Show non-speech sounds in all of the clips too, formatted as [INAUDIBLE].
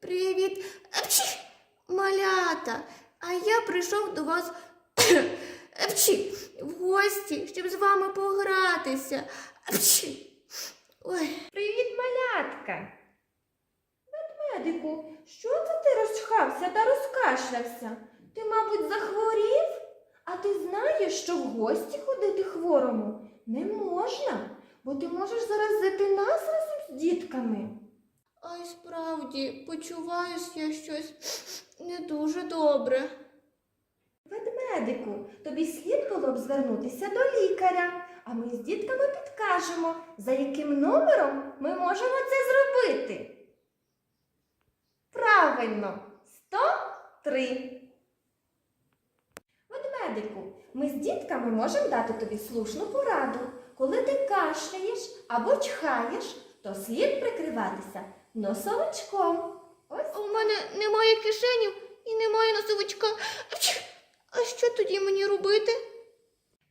Привіт, Апчі! малята! А я прийшов до вас [COUGHS] в гості, щоб з вами погратися. Ой. Привіт, малятка! Ведмедику, що це ти розчхався та розкашлявся? Ти, мабуть, захворів? А ти знаєш, що в гості ходити хворому не можна, бо ти можеш зараз дітками. А й справді, почуваюсь я щось не дуже добре. Ведмедику, тобі слід було б звернутися до лікаря, а ми з дітками підкажемо, за яким номером ми можемо це зробити. Правильно, 103. Ведмедику, ми з дітками можемо дати тобі слушну пораду. Коли ти кашляєш або чхаєш, то слід прикриватися носовичком. Ось У мене немає кишенів і немає носовичка. А що тоді мені робити?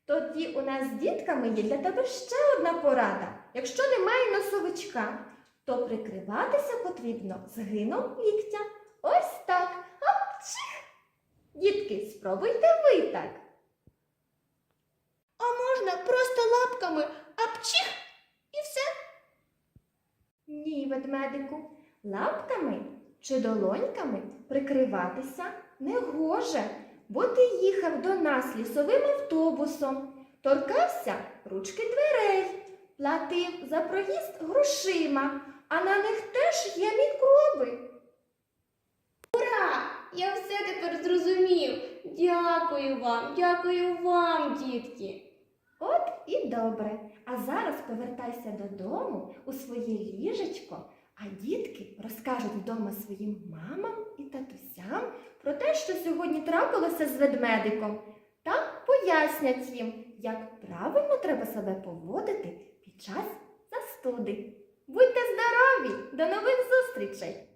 Тоді у нас з дітками є для тебе ще одна порада. Якщо немає носовичка, то прикриватися потрібно згином ліктя. Ось так. Апчих! Дітки, спробуйте ви так. А можна просто лапками апчих і все. Ні, ведмедику, лапками чи долоньками прикриватися не гоже, бо ти їхав до нас лісовим автобусом, торкався ручки дверей, платив за проїзд грошима, а на них теж є мікроби. Ура! Я все тепер зрозумів. Дякую вам, дякую вам, дітки. От і добре. А зараз повертайся додому у своє ліжечко, а дітки розкажуть вдома своїм мамам і татусям про те, що сьогодні трапилося з ведмедиком, та пояснять їм, як правильно треба себе поводити під час застуди. Будьте здорові! До нових зустрічей!